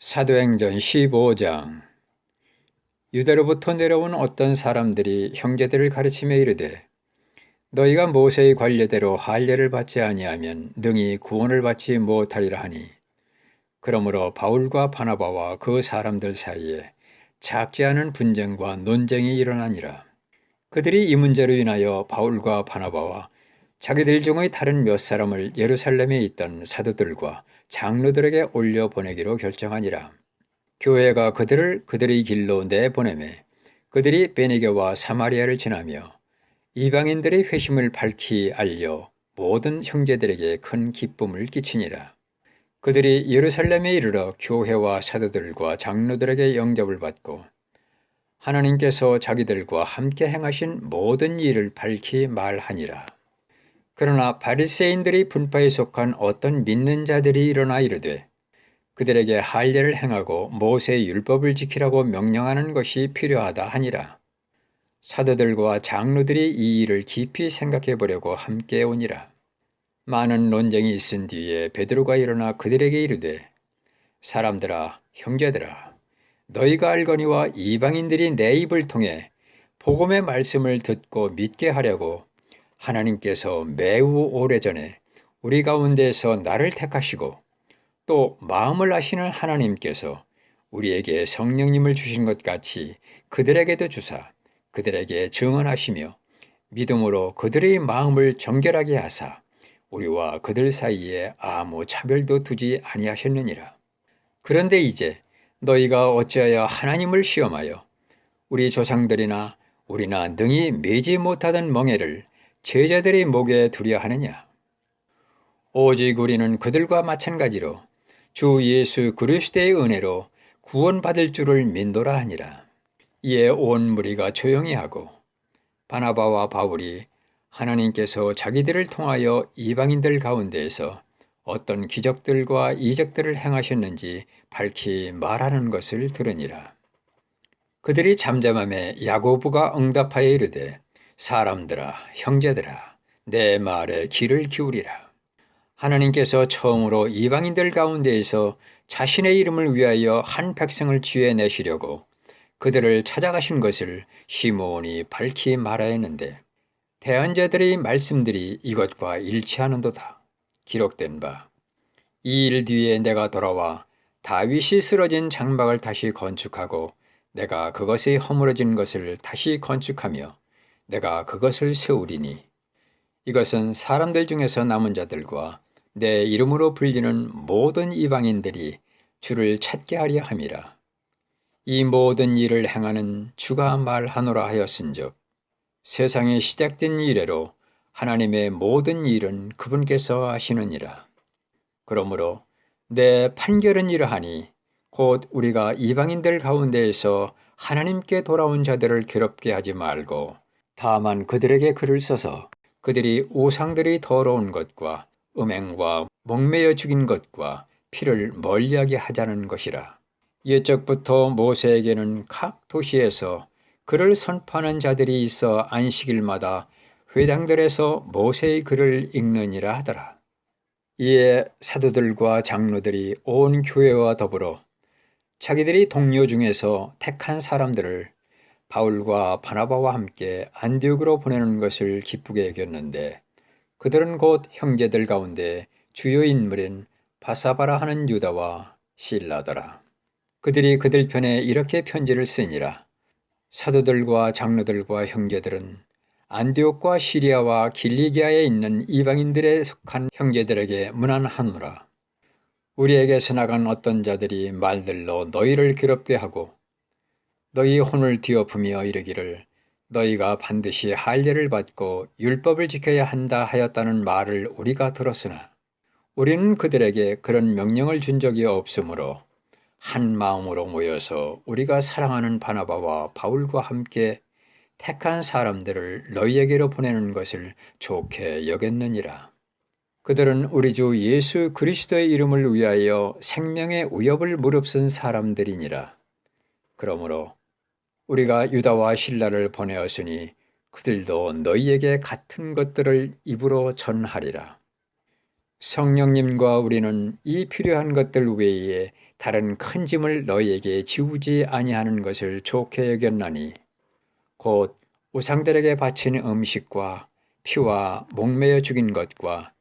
사도행전 15장. 유대로부터 내려온 어떤 사람들이 형제들을 가르치며 이르되 너희가 모세의 관례대로 할례를 받지 아니하면 능히 구원을 받지 못하리라 하니. 그러므로 바울과 바나바와 그 사람들 사이에 작지 않은 분쟁과 논쟁이 일어나니라. 그들이 이 문제로 인하여 바울과 바나바와 자기들 중의 다른 몇 사람을 예루살렘에 있던 사도들과 장로들에게 올려 보내기로 결정하니라. 교회가 그들을 그들의 길로 내보내매 그들이 베니게와 사마리아를 지나며 이방인들의 회심을 밝히 알려 모든 형제들에게 큰 기쁨을 끼치니라. 그들이 예루살렘에 이르러 교회와 사도들과 장로들에게 영접을 받고 하나님께서 자기들과 함께 행하신 모든 일을 밝히 말하니라. 그러나 바리새인들이 분파에 속한 어떤 믿는 자들이 일어나 이르되 그들에게 할례를 행하고 모세의 율법을 지키라고 명령하는 것이 필요하다 하니라. 사도들과 장로들이 이 일을 깊이 생각해 보려고 함께 오니라. 많은 논쟁이 있은 뒤에 베드로가 일어나 그들에게 이르되 사람들아 형제들아 너희가 알거니와 이방인들이 내 입을 통해 복음의 말씀을 듣고 믿게 하려고 하나님께서 매우 오래전에 우리 가운데서 나를 택하시고 또 마음을 아시는 하나님께서 우리에게 성령님을 주신 것 같이 그들에게도 주사 그들에게 증언하시며 믿음으로 그들의 마음을 정결하게 하사 우리와 그들 사이에 아무 차별도 두지 아니하셨느니라. 그런데 이제 너희가 어찌하여 하나님을 시험하여 우리 조상들이나 우리나 능히 매지 못하던 멍에를 제자들의 목에 두려 하느냐? 오직 우리는 그들과 마찬가지로 주 예수 그리스도의 은혜로 구원받을 줄을 믿노라 하니라. 이에 온 무리가 조용히 하고 바나바와 바울이 하나님께서 자기들을 통하여 이방인들 가운데에서 어떤 기적들과 이적들을 행하셨는지 밝히 말하는 것을 들으니라. 그들이 잠잠함에 야고보가 응답하여 이르되 사람들아, 형제들아, 내 말에 귀를 기울이라. 하나님께서 처음으로 이방인들 가운데에서 자신의 이름을 위하여 한 백성을 지어내시려고 그들을 찾아가신 것을 시므온이 밝히 말하였는데 대언자들의 말씀들이 이것과 일치하는도다. 기록된 바. 이 일 뒤에 내가 돌아와 다윗이 쓰러진 장막을 다시 건축하고 내가 그것이 허물어진 것을 다시 건축하며 내가 그것을 세우리니 이것은 사람들 중에서 남은 자들과 내 이름으로 불리는 모든 이방인들이 주를 찾게 하려 함이라. 이 모든 일을 행하는 주가 말하노라 하였은즉 세상에 시작된 이래로 하나님의 모든 일은 그분께서 하시느니라. 그러므로 내 판결은 이러하니 곧 우리가 이방인들 가운데에서 하나님께 돌아온 자들을 괴롭게 하지 말고 다만 그들에게 글을 써서 그들이 우상들이 더러운 것과 음행과 목매여 죽인 것과 피를 멀리하게 하자는 것이라. 옛적부터 모세에게는 각 도시에서 그를 선포하는 자들이 있어 안식일마다 회당들에서 모세의 글을 읽느니라 하더라. 이에 사도들과 장로들이 온 교회와 더불어 자기들이 동료 중에서 택한 사람들을 바울과 바나바와 함께 안디옥으로 보내는 것을 기쁘게 여겼는데 그들은 곧 형제들 가운데 주요 인물인 바사바라 하는 유다와 실라더라. 그들이 그들 편에 이렇게 편지를 쓰니라. 사도들과 장로들과 형제들은 안디옥과 시리아와 길리기아에 있는 이방인들에 속한 형제들에게 문안하노라. 우리에게서 나간 어떤 자들이 말들로 너희를 괴롭게 하고 너희 혼을 뒤엎으며 이르기를 너희가 반드시 할례를 받고 율법을 지켜야 한다 하였다는 말을 우리가 들었으나 우리는 그들에게 그런 명령을 준 적이 없으므로 한 마음으로 모여서 우리가 사랑하는 바나바와 바울과 함께 택한 사람들을 너희에게로 보내는 것을 좋게 여겼느니라. 그들은 우리 주 예수 그리스도의 이름을 위하여 생명의 위협을 무릅쓴 사람들이니라. 그러므로 우리가 유다와 신라를 보내었으니 그들도 너희에게 같은 것들을 입으로 전하리라. 성령님과 우리는 이 필요한 것들 외에 다른 큰 짐을 너희에게 지우지 아니하는 것을 좋게 여겼나니 곧 우상들에게 바친 음식과 피와 목매어 죽인 것과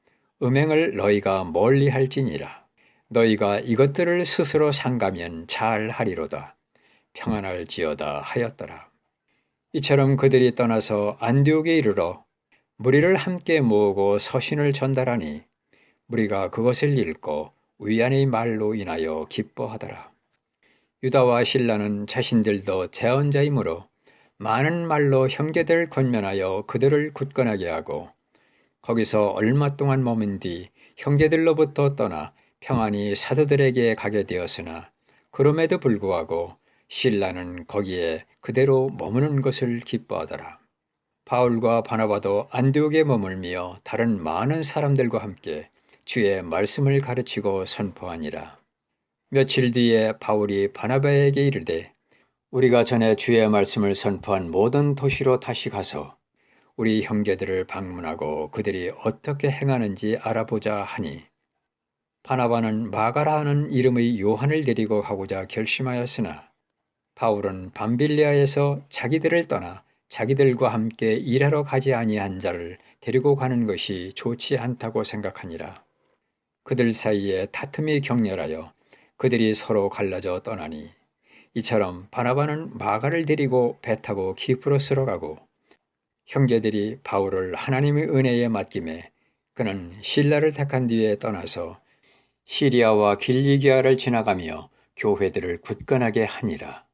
음행을 너희가 멀리 할지니라 너희가 이것들을 스스로 상가면 잘 하리로다 평안할지어다 하였더라 이처럼 그들이 떠나서 안디옥에 이르러 무리를 함께 모으고 서신을 전달하니 무리가 그것을 읽고 위안의 말로 인하여 기뻐하더라. 유다와 신라는 자신들도 대언자이므로 많은 말로 형제들 권면하여 그들을 굳건하게 하고 거기서 얼마 동안 머문 뒤 형제들로부터 떠나 평안히 사도들에게 가게 되었으나 그럼에도 불구하고 신라는 거기에 그대로 머무는 것을 기뻐하더라. 바울과 바나바도 안디옥에 머물며 다른 많은 사람들과 함께 주의 말씀을 가르치고 선포하니라. 며칠 뒤에 바울이 바나바에게 이르되 우리가 전에 주의 말씀을 선포한 모든 도시로 다시 가서 우리 형제들을 방문하고 그들이 어떻게 행하는지 알아보자 하니 바나바는 마가라 하는 이름의 요한을 데리고 가고자 결심하였으나 바울은 밤빌리아에서 자기들을 떠나 자기들과 함께 일하러 가지 아니한 자를 데리고 가는 것이 좋지 않다고 생각하니라. 그들 사이에 다툼이 격렬하여 그들이 서로 갈라져 떠나니 이처럼 바나바는 마가를 데리고 배 타고 키프로스로 가고 형제들이 바울을 하나님의 은혜에 맡김에 그는 신라를 택한 뒤에 떠나서 시리아와 길리기아를 지나가며 교회들을 굳건하게 하니라.